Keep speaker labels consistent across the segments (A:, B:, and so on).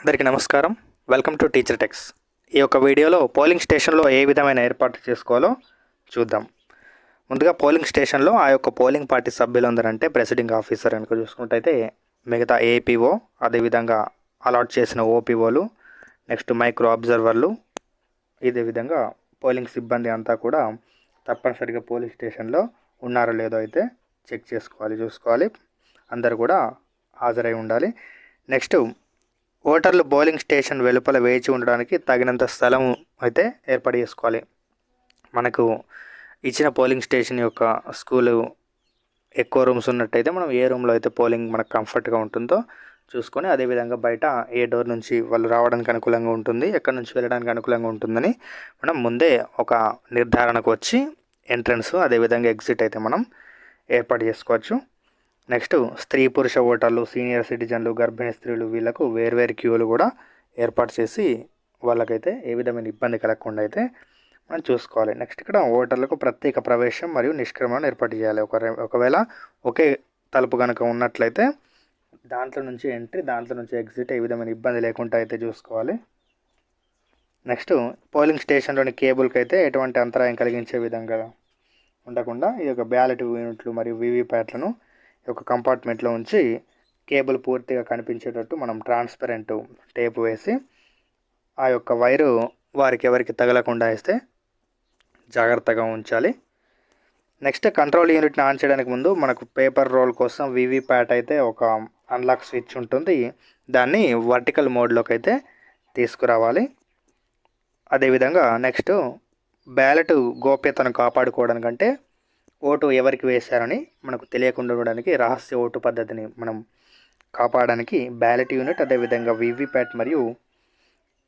A: అందరికీ నమస్కారం. Welcome to teacher tax ఈ యొక్క వీడియోలో పోలింగ్ స్టేషన్లో ఏ విధమైన ఏర్పాటు చేసుకోవాలో చూద్దాం. ముందుగా పోలింగ్ స్టేషన్లో ఆ యొక్క పోలింగ్ పార్టీ సభ్యులందరంటే ప్రెసిడింగ్ ఆఫీసర్ కనుక చూసుకుంటైతే మిగతా ఏపీఓ అదేవిధంగా అలాట్ చేసిన ఓపీఓలు నెక్స్ట్ మైక్రో అబ్జర్వర్లు ఇదే విధంగా పోలింగ్ సిబ్బంది అంతా కూడా తప్పనిసరిగా పోలింగ్ స్టేషన్లో ఉన్నారో లేదో అయితే చెక్ చేసుకోవాలి చూసుకోవాలి. అందరు కూడా హాజరై ఉండాలి. నెక్స్ట్ ఓటర్లు పోలింగ్ స్టేషన్ వెలుపల వేచి ఉండడానికి తగినంత స్థలం అయితే ఏర్పాటు చేసుకోవాలి. మనకు ఇచ్చిన పోలింగ్ స్టేషన్ యొక్క స్కూలు ఎక్కువ రూమ్స్ ఉన్నట్టయితే మనం ఏ రూమ్లో అయితే పోలింగ్ మనకు కంఫర్ట్గా ఉంటుందో చూసుకొని అదేవిధంగా బయట ఏ డోర్ నుంచి వాళ్ళు రావడానికి అనుకూలంగా ఉంటుంది ఎక్కడి నుంచి వెళ్ళడానికి అనుకూలంగా ఉంటుందని మనం ముందే ఒక నిర్ధారణకు వచ్చి ఎంట్రన్స్ అదేవిధంగా ఎగ్జిట్ అయితే మనం ఏర్పాటు చేసుకోవచ్చు. నెక్స్ట్ స్త్రీ పురుష ఓటర్లు సీనియర్ సిటిజన్లు గర్భిణీ స్త్రీలు వీళ్ళకు వేర్వేరు క్యూలు కూడా ఏర్పాటు చేసి వాళ్ళకైతే ఏ విధమైన ఇబ్బంది కలగకుండా అయితే మనం చూసుకోవాలి. నెక్స్ట్ ఇక్కడ ఓటర్లకు ప్రత్యేక ప్రవేశం మరియు నిష్క్రమణను ఏర్పాటు చేయాలి. ఒక ఒకవేళ ఒకే తలుపు కనుక ఉన్నట్లయితే దాంట్లో నుంచి ఎంట్రీ దాంట్లో నుంచి ఎగ్జిట్ ఏ విధమైన ఇబ్బంది లేకుండా అయితే చూసుకోవాలి. నెక్స్ట్ పోలింగ్ స్టేషన్లోని కేబుల్కి అయితే ఎటువంటి అంతరాయం కలిగించే విధంగా ఉండకుండా ఈ యొక్క బ్యాలెట్ యూనిట్లు మరియు వీవీప్యాట్లను ఒక కంపార్ట్మెంట్లో ఉంచి కేబుల్ పూర్తిగా కనిపించేటట్టు మనం ట్రాన్స్పరెంట్ టేప్ వేసి ఆ యొక్క వైరు వారికి ఎవరికి తగలకుండా వేస్తే జాగ్రత్తగా ఉంచాలి. నెక్స్ట్ కంట్రోల్ యూనిట్ని ఆన్ చేయడానికి ముందు మనకు పేపర్ రోల్ కోసం వీవీప్యాట్ అయితే ఒక అన్లాక్ స్విచ్ ఉంటుంది. దాన్ని వర్టికల్ మోడ్లోకి అయితే తీసుకురావాలి. అదేవిధంగా నెక్స్ట్ బ్యాలెట్ గోప్యతను కాపాడుకోవడానికంటే ఓటు ఎవరికి వేశారని మనకు తెలియకుండా ఉండడానికి రహస్య ఓటు పద్ధతిని మనం కాపాడడానికి బ్యాలెట్ యూనిట్ అదేవిధంగా వివిప్యాట్ మరియు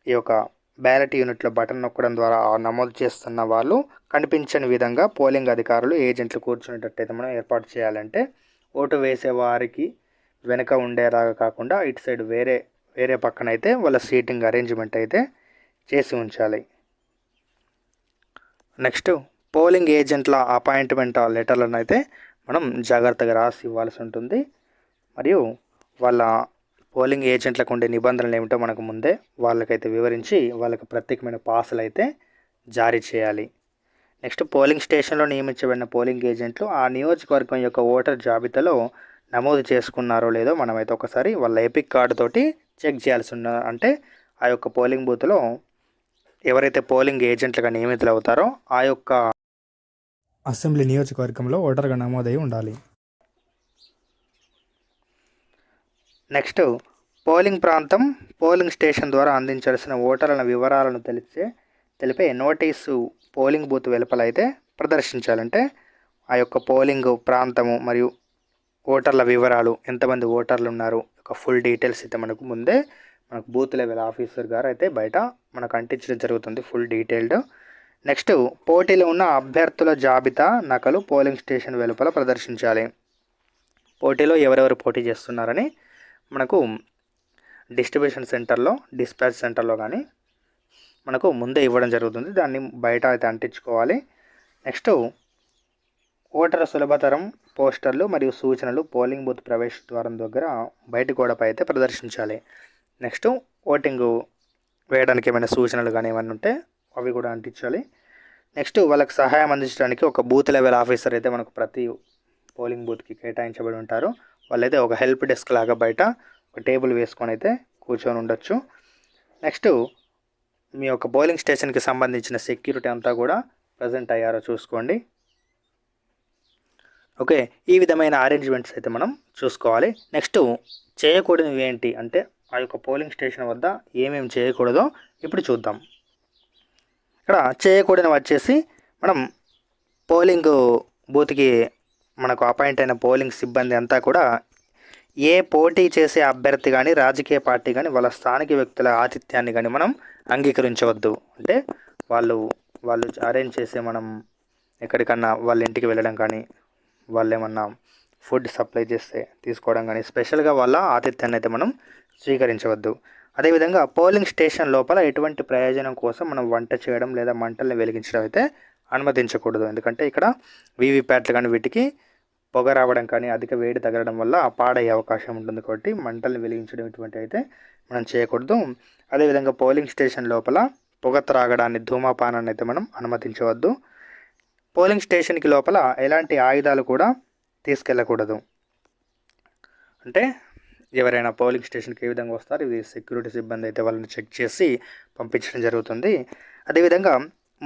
A: ఈ యొక్క బ్యాలెట్ యూనిట్లో బటన్ నొక్కడం ద్వారా నమోదు చేస్తున్న వాళ్ళు కనిపించని విధంగా పోలింగ్ అధికారులు ఏజెంట్లు కూర్చునేటట్టయితే మనం ఏర్పాటు చేయాలంటే ఓటు వేసే వారికి వెనక ఉండేలాగా కాకుండా ఇటు సైడ్ వేరే వేరే పక్కన అయితే వాళ్ళ సీటింగ్ అరేంజ్మెంట్ అయితే చేసి ఉంచాలి. నెక్స్ట్ పోలింగ్ ఏజెంట్ల అపాయింట్మెంట్ లెటర్లను అయితే మనం జాగ్రత్తగా రాసి ఇవ్వాల్సి ఉంటుంది. మరియు వాళ్ళ పోలింగ్ ఏజెంట్లకు ఉండే నిబంధనలు ఏమిటో మనకు ముందే వాళ్ళకైతే వివరించి వాళ్ళకి ప్రత్యేకమైన పాసులు అయితే జారీ చేయాలి. నెక్స్ట్ పోలింగ్ స్టేషన్లో నియమించబడిన పోలింగ్ ఏజెంట్లు ఆ నియోజకవర్గం యొక్క ఓటర్ జాబితాలో నమోదు చేసుకున్నారో లేదో మనమైతే ఒకసారి వాళ్ళ ఎపిక్ కార్డు తోటి చెక్ చేయాల్సి ఉన్న అంటే ఆ యొక్క పోలింగ్ బూత్లో ఎవరైతే పోలింగ్ ఏజెంట్లుగా నియమితులు అవుతారో ఆ యొక్క అసెంబ్లీ నియోజకవర్గంలో ఓటర్గా నమోదై ఉండాలి. నెక్స్ట్ పోలింగ్ ప్రాంతం పోలింగ్ స్టేషన్ ద్వారా అందించాల్సిన ఓటర్ల వివరాలను తెలిసే తెలిపే నోటీసు పోలింగ్ బూత్ వెలుపల అయితే ప్రదర్శించాలంటే ఆ యొక్క పోలింగ్ ప్రాంతము మరియు ఓటర్ల వివరాలు ఎంతమంది ఓటర్లు ఉన్నారు ఒక ఫుల్ డీటెయిల్స్ అయితే మనకు ముందే మనకు బూత్ లెవెల్ ఆఫీసర్ గారు అయితే బయట మనకు అంటించడం జరుగుతుంది ఫుల్ డీటెయిల్డ్ నెక్స్ట్ పోటీలో ఉన్న అభ్యర్థుల జాబితా నకలు పోలింగ్ స్టేషన్ వెలుపల ప్రదర్శించాలి. పోటీలో ఎవరెవరు పోటీ చేస్తున్నారని మనకు డిస్ట్రిబ్యూషన్ సెంటర్లో డిస్పాచ్ సెంటర్లో కానీ మనకు ముందే ఇవ్వడం జరుగుతుంది. దాన్ని బయట అయితే అంటించుకోవాలి. నెక్స్ట్ ఓటర్ సులభతరం పోస్టర్లు మరియు సూచనలు పోలింగ్ బూత్ ప్రవేశ ద్వారం దగ్గర బయట గోడపై అయితే ప్రదర్శించాలి. నెక్స్ట్ ఓటింగ్ వేయడానికి ఏమైనా సూచనలు కానీ ఏమైనా ఉంటే అవి కూడా అంటించాలి. నెక్స్ట్ వాళ్ళకి సహాయం అందించడానికి ఒక బూత్ లెవెల్ ఆఫీసర్ అయితే మనకు ప్రతి పోలింగ్ బూత్కి కేటాయించబడి ఉంటారు. వాళ్ళైతే ఒక హెల్ప్ డెస్క్ లాగా బయట ఒక టేబుల్ వేసుకొని అయితే కూర్చొని ఉండొచ్చు. నెక్స్ట్ మీ యొక్క పోలింగ్ స్టేషన్కి సంబంధించిన సెక్యూరిటీ అంతా కూడా ప్రజెంట్ అయ్యారో చూసుకోండి. ఓకే ఈ విధమైన అరేంజ్మెంట్స్ అయితే మనం చూసుకోవాలి. నెక్స్ట్ చేయకూడనివి ఏంటి అంటే ఆ యొక్క పోలింగ్ స్టేషన్ వద్ద ఏమేమి చేయకూడదో ఇప్పుడు చూద్దాం. ఇక్కడ చేయకూడని వచ్చేసి మనం పోలింగ్ బూత్కి మనకు అపాయింట్ అయిన పోలింగ్ సిబ్బంది అంతా కూడా ఏ పోటీ చేసే అభ్యర్థి కానీ రాజకీయ పార్టీ కానీ వాళ్ళ స్థానిక వ్యక్తుల ఆతిథ్యాన్ని కానీ మనం అంగీకరించవద్దు. అంటే వాళ్ళు వాళ్ళు అరేంజ్ చేసే మనం ఎక్కడికన్నా వాళ్ళ ఇంటికి వెళ్ళడం కానీ వాళ్ళు ఏమన్నా ఫుడ్ సప్లై చేస్తే తీసుకోవడం కానీ స్పెషల్గా వాళ్ళ ఆతిథ్యాన్ని అయితే మనం స్వీకరించవద్దు. అదేవిధంగా పోలింగ్ స్టేషన్ లోపల ఎటువంటి ప్రయోజనం కోసం మనం వంట చేయడం లేదా మంటల్ని వెలిగించడం అయితే అనుమతించకూడదు. ఎందుకంటే ఇక్కడ వీవీప్యాట్లు కానీ వీటికి పొగ రావడం కానీ అధిక వేడి తగలడం వల్ల పాడయ్యే అవకాశం ఉంటుంది కాబట్టి మంటల్ని వెలిగించడం ఇటువంటి అయితే మనం చేయకూడదు. అదేవిధంగా పోలింగ్ స్టేషన్ లోపల పొగ త్రాగడాన్ని ధూమపానాన్ని అయితే మనం అనుమతించవద్దు. పోలింగ్ స్టేషన్కి లోపల ఎలాంటి ఆయుధాలు కూడా తీసుకెళ్ళకూడదు. అంటే ఎవరైనా పోలింగ్ స్టేషన్కి ఏ విధంగా వస్తారు? ఇది సెక్యూరిటీ సిబ్బంది అయితే వాళ్ళని చెక్ చేసి పంపించడం జరుగుతుంది. అదేవిధంగా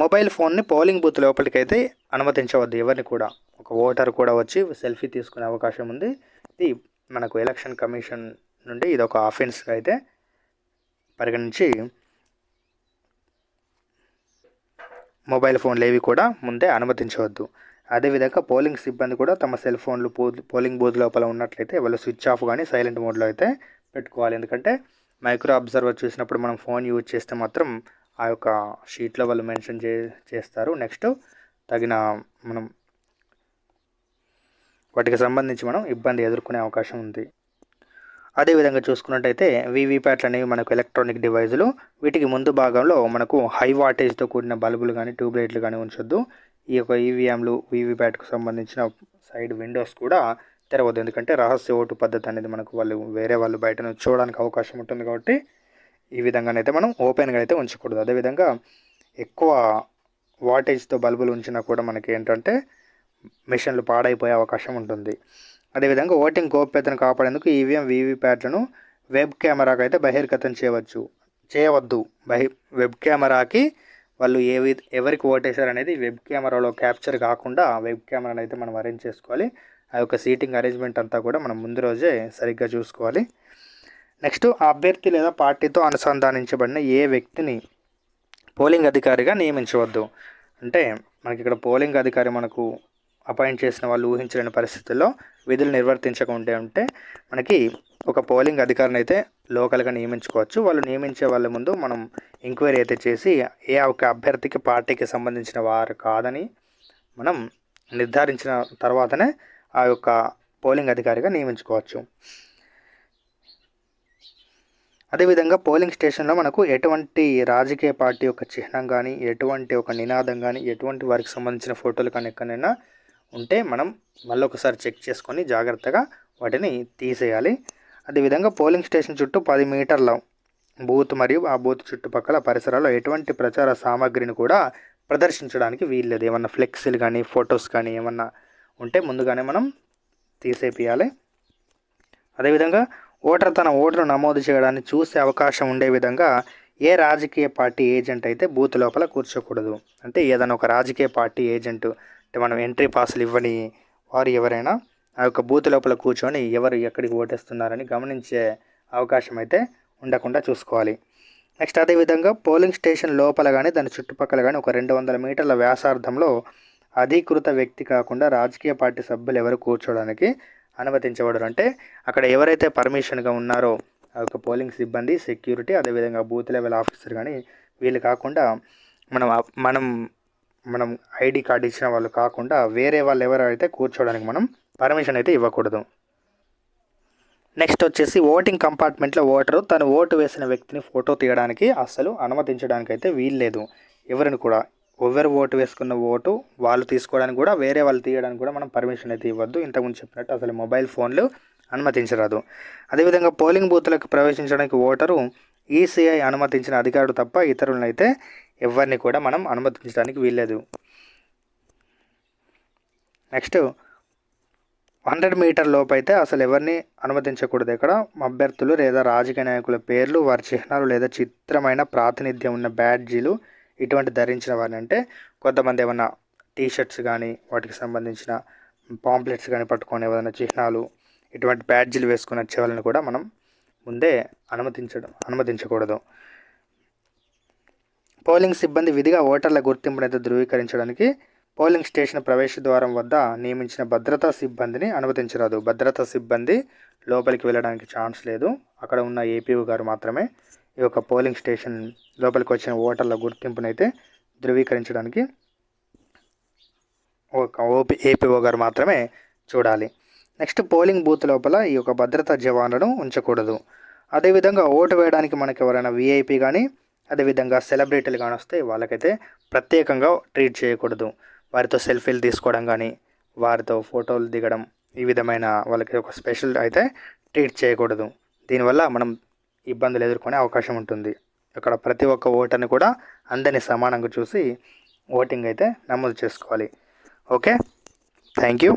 A: మొబైల్ ఫోన్ని పోలింగ్ బూత్ లోపలికి అయితే అనుమతించవద్దు ఎవరిని కూడా. ఒక ఓటర్ కూడా వచ్చి సెల్ఫీ తీసుకునే అవకాశం ఉంది. ఇది మనకు ఎలక్షన్ కమిషన్ నుండి ఇది ఒక అఫెన్స్గా అయితే పరిగణించి మొబైల్ ఫోన్లు ఏవి కూడా ముందే అనుమతించవద్దు. అదేవిధంగా పోలింగ్ సిబ్బంది కూడా తమ సెల్ ఫోన్లు పోలింగ్ బూత్ లోపల ఉన్నట్లయితే వాళ్ళు స్విచ్ ఆఫ్ కానీ సైలెంట్ మోడ్లో అయితే పెట్టుకోవాలి. ఎందుకంటే మైక్రో అబ్జర్వర్ చూసినప్పుడు మనం ఫోన్ యూజ్ చేస్తే మాత్రం ఆ యొక్క షీట్లో వాళ్ళు మెన్షన్ చే చేస్తారు. నెక్స్ట్ తగిన మనం వాటికి సంబంధించి మనం ఇబ్బంది ఎదుర్కొనే అవకాశం ఉంది. అదేవిధంగా చూసుకున్నట్టయితే వీవీప్యాట్లు అనేవి మనకు ఎలక్ట్రానిక్ డివైజులు. వీటికి ముందు భాగంలో మనకు హై వాటేజ్తో కూడిన బల్బులు కానీ ట్యూబ్ లైట్లు కానీ ఉంచొద్దు. ఈ యొక్క ఈవీఎంలు వీవీప్యాట్కు సంబంధించిన సైడ్ విండోస్ కూడా తెరవద్దు. ఎందుకంటే రహస్య ఓటు పద్ధతి అనేది మనకు వాళ్ళు వేరే వాళ్ళు బయట నుంచి చూడడానికి అవకాశం ఉంటుంది కాబట్టి ఈ విధంగానైతే మనం ఓపెన్గా అయితే ఉంచకూడదు. అదేవిధంగా ఎక్కువ వాటేజ్తో బల్బులు ఉంచినా కూడా మనకి ఏంటంటే మిషన్లు పాడైపోయే అవకాశం ఉంటుంది. అదేవిధంగా ఓటింగ్ గోప్యతను కాపాడేందుకు ఈవీఎం వీవీప్యాట్లను వెబ్ కెమెరాకు అయితే బహిర్గతం చేయవచ్చు. చేయవద్దు. బహి వెబ్ కెమెరాకి వాళ్ళు ఏవి ఎవరికి ఓటేశారు అనేది వెబ్ కెమెరాలో క్యాప్చర్ కాకుండా వెబ్ కెమెరాని అయితే మనం అరేంజ్ చేసుకోవాలి. ఆ యొక్క సీటింగ్ అరేంజ్మెంట్ అంతా కూడా మనం ముందు రోజే సరిగ్గా చూసుకోవాలి. నెక్స్ట్ అభ్యర్థి లేదా పార్టీతో అనుసంధానించబడిన ఏ వ్యక్తిని పోలింగ్ అధికారిగా నియమించవద్దు? అంటే మనకి ఇక్కడ పోలింగ్ అధికారి మనకు అపాయింట్ చేసిన వాళ్ళు ఊహించలేని పరిస్థితుల్లో విధులు నిర్వర్తించకుండా ఉంటే మనకి ఒక పోలింగ్ అధికారిని అయితే లోకల్గా నియమించుకోవచ్చు. వాళ్ళు నియమించే వాళ్ళ ముందు మనం ఎంక్వైరీ అయితే చేసి ఏ ఒక అభ్యర్థికి పార్టీకి సంబంధించిన వారు కాదని మనం నిర్ధారించిన తర్వాతనే ఆ యొక్క పోలింగ్ అధికారిగా నియమించుకోవచ్చు. అదేవిధంగా పోలింగ్ స్టేషన్లో మనకు ఎటువంటి రాజకీయ పార్టీ యొక్క చిహ్నం కానీ ఎటువంటి ఒక నినాదం కానీ ఎటువంటి వారికి సంబంధించిన ఫోటోలు కానీ ఎక్కడైనా ఉంటే మనం మళ్ళీ ఒకసారి చెక్ చేసుకొని జాగ్రత్తగా వాటిని తీసేయాలి. అదేవిధంగా పోలింగ్ స్టేషన్ చుట్టూ పది మీటర్ల బూత్ మరియు ఆ బూత్ చుట్టుపక్కల పరిసరాల్లో ఎటువంటి ప్రచార సామాగ్రిని కూడా ప్రదర్శించడానికి వీల్లేదు. ఏమన్నా ఫ్లెక్సీలు కానీ ఫొటోస్ కానీ ఏమన్నా ఉంటే ముందుగానే మనం తీసేపియాలి అదేవిధంగా ఓటర్ తన ఓటును నమోదు చేయడాన్ని చూసే అవకాశం ఉండే విధంగా ఏ రాజకీయ పార్టీ ఏజెంట్ అయితే బూత్ లోపల కూర్చోకూడదు. అంటే ఏదైనా ఒక రాజకీయ పార్టీ ఏజెంట్ అంటే మనం ఎంట్రీ పాసులు ఇవ్వని వారు ఎవరైనా ఆ యొక్క బూత్ లోపల కూర్చొని ఎవరు ఎక్కడికి ఓటేస్తున్నారని గమనించే అవకాశం అయితే ఉండకుండా చూసుకోవాలి. నెక్స్ట్ అదేవిధంగా పోలింగ్ స్టేషన్ లోపల కానీ దాని చుట్టుపక్కల కానీ ఒక రెండు వందల మీటర్ల వ్యాసార్థంలో అధీకృత వ్యక్తి కాకుండా రాజకీయ పార్టీ సభ్యులు ఎవరు కూర్చోవడానికి అనుమతించబడరు. అంటే అక్కడ ఎవరైతే పర్మిషన్గా ఉన్నారో ఆ యొక్క పోలింగ్ సిబ్బంది సెక్యూరిటీ అదేవిధంగా బూత్ లెవెల్ ఆఫీసర్ కానీ వీళ్ళు కాకుండా మనం మనం మనం ఐడి కార్డు ఇచ్చిన వాళ్ళు కాకుండా వేరే వాళ్ళు ఎవరైతే కూర్చోవడానికి మనం పర్మిషన్ అయితే ఇవ్వకూడదు. నెక్స్ట్ వచ్చేసి ఓటింగ్ కంపార్ట్మెంట్లో ఓటరు తను ఓటు వేసిన వ్యక్తిని ఫోటో తీయడానికి అస్సలు అనుమతించడానికి అయితే వీల్లేదు. ఎవరిని కూడా. ఎవరు ఓటు వేసుకున్న ఓటు వాళ్ళు తీసుకోవడానికి కూడా వేరే వాళ్ళు తీయడానికి కూడా మనం పర్మిషన్ అయితే ఇవ్వద్దు. ఇంతకుముందు చెప్పినట్టు అసలు మొబైల్ ఫోన్లు అనుమతించరాదు. అదేవిధంగా పోలింగ్ బూత్లకు ప్రవేశించడానికి ఓటరు ఈసీఐ అనుమతించిన అధికారుడు తప్ప ఇతరులను అయితే ఎవరిని కూడా మనం అనుమతించడానికి వీల్లేదు. నెక్స్ట్ హండ్రెడ్ మీటర్ లోపు అయితే అసలు ఎవరిని అనుమతించకూడదు. ఇక్కడ అభ్యర్థులు లేదా రాజకీయ నాయకుల పేర్లు వారి చిహ్నాలు లేదా చిత్రమైన ప్రాతినిధ్యం ఉన్న బ్యాడ్జీలు ఇటువంటి ధరించిన వారిని అంటే కొంతమంది ఏమన్నా టీషర్ట్స్ కానీ వాటికి సంబంధించిన పాంప్లెట్స్ కానీ పట్టుకొని ఏదైనా చిహ్నాలు ఇటువంటి బ్యాడ్జీలు వేసుకుని వచ్చే వాళ్ళని కూడా మనం ముందే అనుమతించడం అనుమతించకూడదు. పోలింగ్ సిబ్బంది విధిగా ఓటర్ల గుర్తింపునైతే ధృవీకరించడానికి పోలింగ్ స్టేషన్ ప్రవేశ ద్వారం వద్ద నియమించిన భద్రతా సిబ్బందిని అనుమతించరాదు. భద్రతా సిబ్బంది లోపలికి వెళ్ళడానికి ఛాన్స్ లేదు. అక్కడ ఉన్న ఏపీఓ గారు మాత్రమే ఈ యొక్క పోలింగ్ స్టేషన్ లోపలికి వచ్చిన ఓటర్ల గుర్తింపునైతే ధృవీకరించడానికి ఒక ఓపీ ఏపీఓ గారు మాత్రమే చూడాలి. నెక్స్ట్ పోలింగ్ బూత్ లోపల ఈ యొక్క భద్రతా జవాన్లను ఉంచకూడదు. అదేవిధంగా ఓటు వేయడానికి మనకి ఎవరైనా విఐపి కానీ అదేవిధంగా సెలబ్రిటీలు కానీ వస్తే వాళ్ళకైతే ప్రత్యేకంగా ట్రీట్ చేయకూడదు. వారితో సెల్ఫీలు తీసుకోవడం కానీ వారితో ఫోటోలు దిగడం ఈ విధమైన వాళ్ళకి ఒక స్పెషల్ అయితే ట్రీట్ చేయకూడదు. దీనివల్ల మనం ఇబ్బందులు ఎదుర్కొనే అవకాశం ఉంటుంది. ఇక్కడ ప్రతి ఒక్క ఓటర్ని కూడా అందరినీ సమానంగా చూసి ఓటింగ్ అయితే నమోదు చేసుకోవాలి. ఓకే? Thank you